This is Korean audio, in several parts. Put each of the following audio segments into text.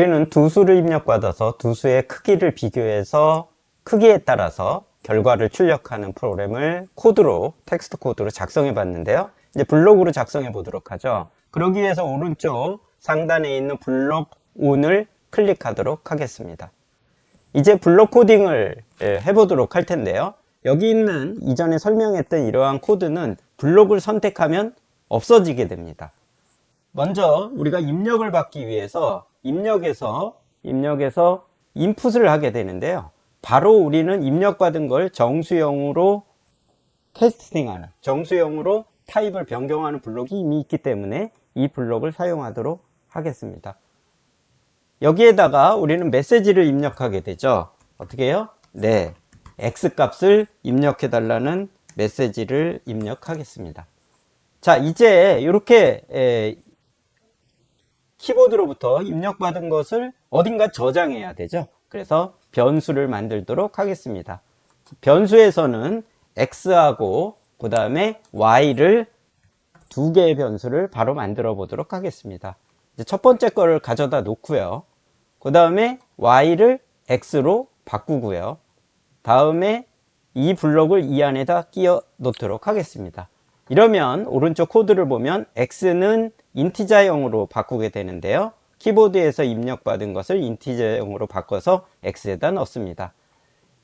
우리는 두 수를 입력받아서 두 수의 크기를 비교해서 크기에 따라서 결과를 출력하는 프로그램을 코드로 텍스트 코드로 작성해 봤는데요. 이제 블록으로 작성해 보도록 하죠. 그러기 위해서 오른쪽 상단에 있는 블록 온을 클릭하도록 하겠습니다. 이제 블록 코딩을 예, 해보도록 할 텐데요. 여기 있는 이전에 설명했던 이러한 코드는 블록을 선택하면 없어지게 됩니다. 먼저 우리가 입력을 받기 위해서 입력에서 입력에서 인풋을 하게 되는데요. 바로 우리는 입력받은 걸 정수형으로 캐스팅하는 정수형으로 타입을 변경하는 블록이 이미 있기 때문에 이 블록을 사용하도록 하겠습니다. 여기에다가 우리는 메시지를 입력하게 되죠. 어떻게 해요? 네. X 값을 입력해 달라는 메시지를 입력하겠습니다. 자, 이제 이렇게 키보드로부터 입력받은 것을 어딘가 저장해야 되죠. 그래서 변수를 만들도록 하겠습니다. 변수에서는 x하고 그 다음에 y를 두 개의 변수를 바로 만들어 보도록 하겠습니다. 첫 번째 거를 가져다 놓고요. 그 다음에 y를 x로 바꾸고요. 다음에 이 블록을 이 안에다 끼워 놓도록 하겠습니다. 이러면 오른쪽 코드를 보면 x는 인티자형으로 바꾸게 되는데요. 키보드에서 입력받은 것을 인티저형으로 바꿔서 x에다 넣습니다.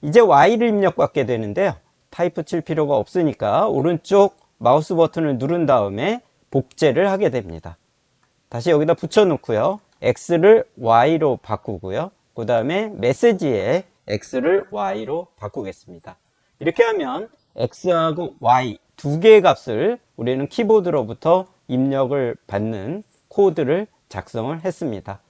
이제 y를 입력받게 되는데요. 타이프 칠 필요가 없으니까 오른쪽 마우스 버튼을 누른 다음에 복제를 하게 됩니다. 다시 여기다 붙여 놓고요. x를 y로 바꾸고요. 그 다음에 메시지에 x를 y로 바꾸겠습니다. 이렇게 하면 x하고 y 두 개의 값을 우리는 키보드로부터 입력을 받는 코드를 작성을 했습니다.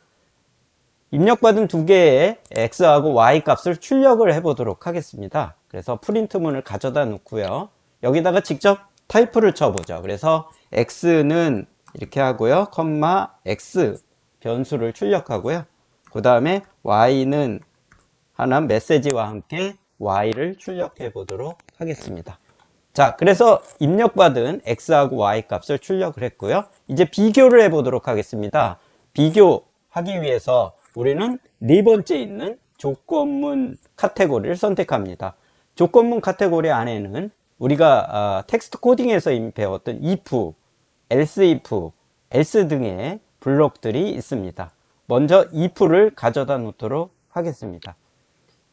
입력받은 두 개의 x하고 y 값을 출력을 해 보도록 하겠습니다. 그래서 프린트문을 가져다 놓고요. 여기다가 직접 타이프를 쳐보죠. 그래서 x는 이렇게 하고요. 컴마 x 변수를 출력하고요. 그 다음에 y는 하나 메시지와 함께 y를 출력해 보도록 하겠습니다. 자, 그래서 입력받은 x하고 y 값을 출력을 했고요. 이제 비교를 해 보도록 하겠습니다. 비교하기 위해서 우리는 네 번째 있는 조건문 카테고리를 선택합니다. 조건문 카테고리 안에는 우리가 아, 텍스트 코딩에서 배웠던 if, else if, else 등의 블록들이 있습니다. 먼저 if를 가져다 놓도록 하겠습니다.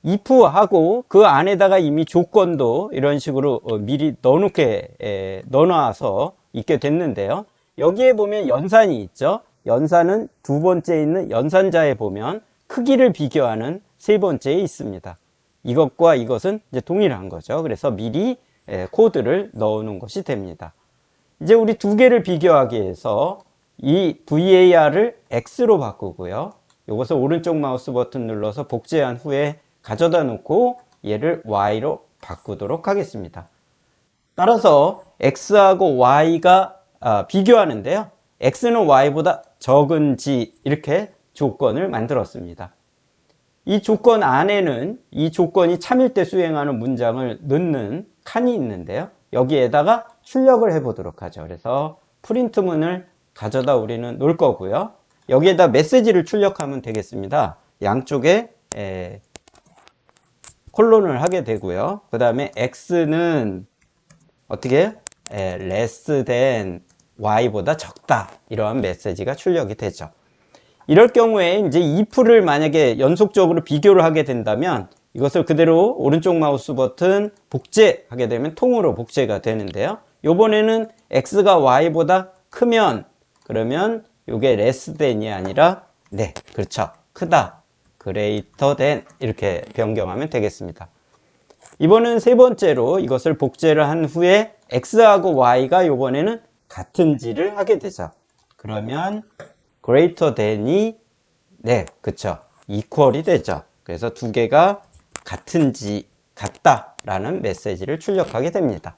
If하고 그 안에다가 이미 조건도 이런 식으로 어, 미리 넣어놓게 넣어놔서 있게 됐는데요. 여기에 보면 연산이 있죠. 연산은 두 번째 있는 연산자에 보면 크기를 비교하는 세 번째에 있습니다. 이것과 이것은 이제 동일한 거죠. 그래서 미리 코드를 넣어 놓은 것이 됩니다. 이제 우리 두 개를 비교하기 위해서 이 VAR을 X로 바꾸고요. 이것을 오른쪽 마우스 버튼 눌러서 복제한 후에 가져다 놓고 얘를 y로 바꾸도록 하겠습니다. 따라서 x하고 y가 아, 비교하는데요. x는 y보다 적은지 이렇게 조건을 만들었습니다. 이 조건 안에는 이 조건이 참일 때 수행하는 문장을 넣는 칸이 있는데요. 여기에다가 출력을 해 보도록 하죠. 그래서 프린트문을 가져다 우리는 놓을 거고요. 여기에다 메시지를 출력하면 되겠습니다. 양쪽에 콜론을 하게 되고요. 그 다음에 x는 어떻게 에, less than y보다 적다 이러한 메시지가 출력이 되죠. 이럴 경우에 이제 if를 만약에 연속적으로 비교를 하게 된다면 이것을 그대로 오른쪽 마우스 버튼 복제하게 되면 통으로 복제가 되는데요. 요번에는 x가 y보다 크면 그러면 이게 less than이 아니라 네 그렇죠 크다 greater than 이렇게 변경하면 되겠습니다. 이번은 세 번째로 이것을 복제를 한 후에 x하고 y가 이번에는 같은지를 하게 되죠. 그러면 greater than이 네, 그쵸. equal이 되죠. 그래서 두 개가 같은지 같다라는 메시지를 출력하게 됩니다.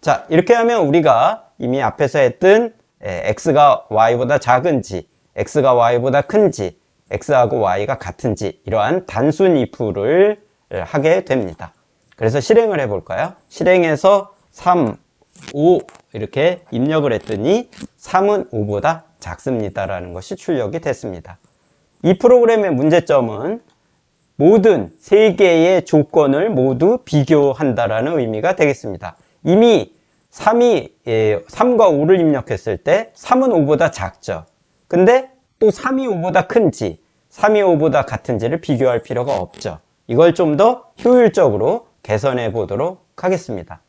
자, 이렇게 하면 우리가 이미 앞에서 했던 x가 y보다 작은지, x가 y보다 큰지, x하고 y가 같은지 이러한 단순 if를 하게 됩니다. 그래서 실행을 해 볼까요? 실행해서 3, 5 이렇게 입력을 했더니 3은 5보다 작습니다라는 것이 출력이 됐습니다. 이 프로그램의 문제점은 모든 세 개의 조건을 모두 비교한다라는 의미가 되겠습니다. 이미 3이 예, 3과 5를 입력했을 때 3은 5보다 작죠. 근데 또 3이 5보다 큰지 3이 5보다 같은지를 비교할 필요가 없죠. 이걸 좀 더 효율적으로 개선해 보도록 하겠습니다.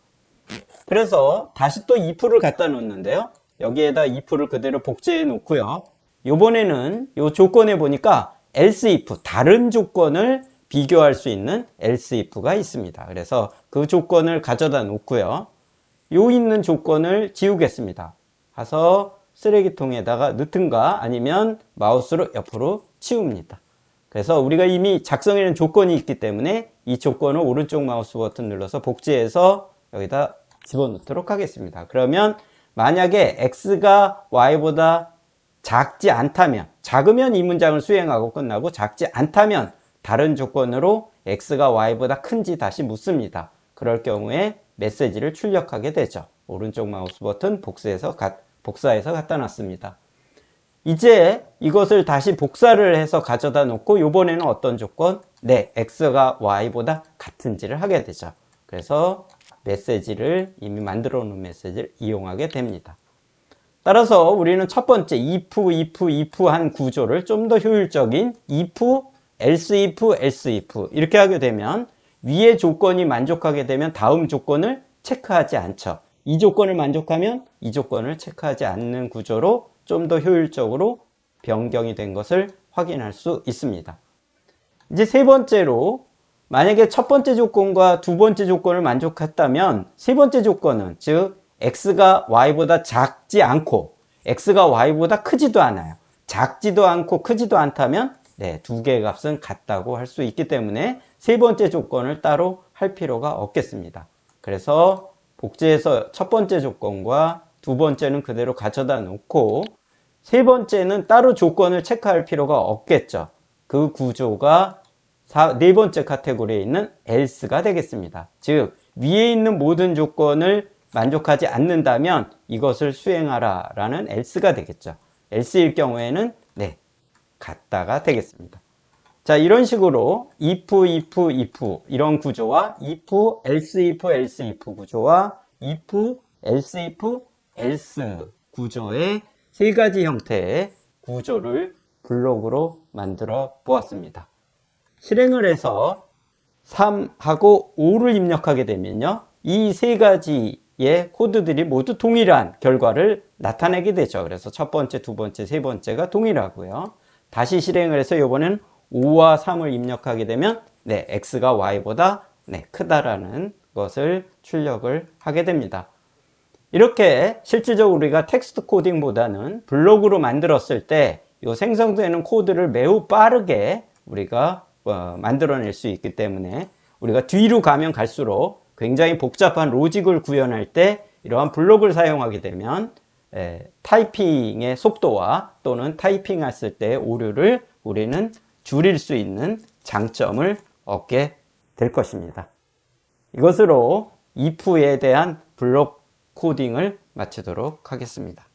그래서 다시 또 if를 갖다 놓는데요. 여기에다 if를 그대로 복제해 놓고요. 이번에는 이 조건에 보니까 else if 다른 조건을 비교할 수 있는 else if가 있습니다. 그래서 그 조건을 가져다 놓고요. 요 있는 조건을 지우겠습니다. 가서 쓰레기통에다가 넣든가 아니면 마우스로 옆으로 치웁니다. 그래서 우리가 이미 작성해놓은 조건이 있기 때문에 이 조건을 오른쪽 마우스 버튼 눌러서 복제해서 여기다 집어넣도록 하겠습니다. 그러면 만약에 x가 y보다 작지 않다면 작으면 이 문장을 수행하고 끝나고 작지 않다면 다른 조건으로 x가 y보다 큰지 다시 묻습니다. 그럴 경우에 메시지를 출력하게 되죠. 오른쪽 마우스 버튼 복사해서, 가, 복사해서 갖다 놨습니다. 이제 이것을 다시 복사를 해서 가져다 놓고 이번에는 어떤 조건? 네, x가 y보다 같은지를 하게 되죠. 그래서 메시지를 이미 만들어 놓은 메시지를 이용하게 됩니다. 따라서 우리는 첫 번째 if, if, if 한 구조를 좀 더 효율적인 if, else if, else if 이렇게 하게 되면 위의 조건이 만족하게 되면 다음 조건을 체크하지 않죠. 이 조건을 만족하면 이 조건을 체크하지 않는 구조로 좀 더 효율적으로 변경이 된 것을 확인할 수 있습니다. 이제 세 번째로 만약에 첫 번째 조건과 두 번째 조건을 만족했다면 세 번째 조건은 즉 x가 y보다 작지 않고 x가 y보다 크지도 않아요. 작지도 않고 크지도 않다면 네, 두 개의 값은 같다고 할 수 있기 때문에 세 번째 조건을 따로 할 필요가 없겠습니다. 그래서 복제해서 첫 번째 조건과 두 번째는 그대로 가져다 놓고 세 번째는 따로 조건을 체크할 필요가 없겠죠. 그 구조가 사, 네 번째 카테고리에 있는 else가 되겠습니다. 즉 위에 있는 모든 조건을 만족하지 않는다면 이것을 수행하라 라는 else가 되겠죠. else일 경우에는 네, 같다가 되겠습니다. 자, 이런 식으로 if, if, if 이런 구조와 if, else, if, else, if 구조와 if, else, if, else 구조의 세 가지 형태의 구조를 블록으로 만들어 보았습니다. 실행을 해서 3하고 5를 입력하게 되면요. 이 세 가지의 코드들이 모두 동일한 결과를 나타내게 되죠. 그래서 첫 번째, 두 번째, 세 번째가 동일하고요. 다시 실행을 해서 이번엔 5와 3을 입력하게 되면 네, x가 y보다 네, 크다라는 것을 출력을 하게 됩니다. 이렇게 실질적으로 우리가 텍스트 코딩보다는 블록으로 만들었을 때 이 생성되는 코드를 매우 빠르게 우리가 어, 만들어낼 수 있기 때문에 우리가 뒤로 가면 갈수록 굉장히 복잡한 로직을 구현할 때 이러한 블록을 사용하게 되면 에, 타이핑의 속도와 또는 타이핑했을 때의 오류를 우리는 줄일 수 있는 장점을 얻게 될 것입니다. 이것으로 if에 대한 블록 코딩을 마치도록 하겠습니다.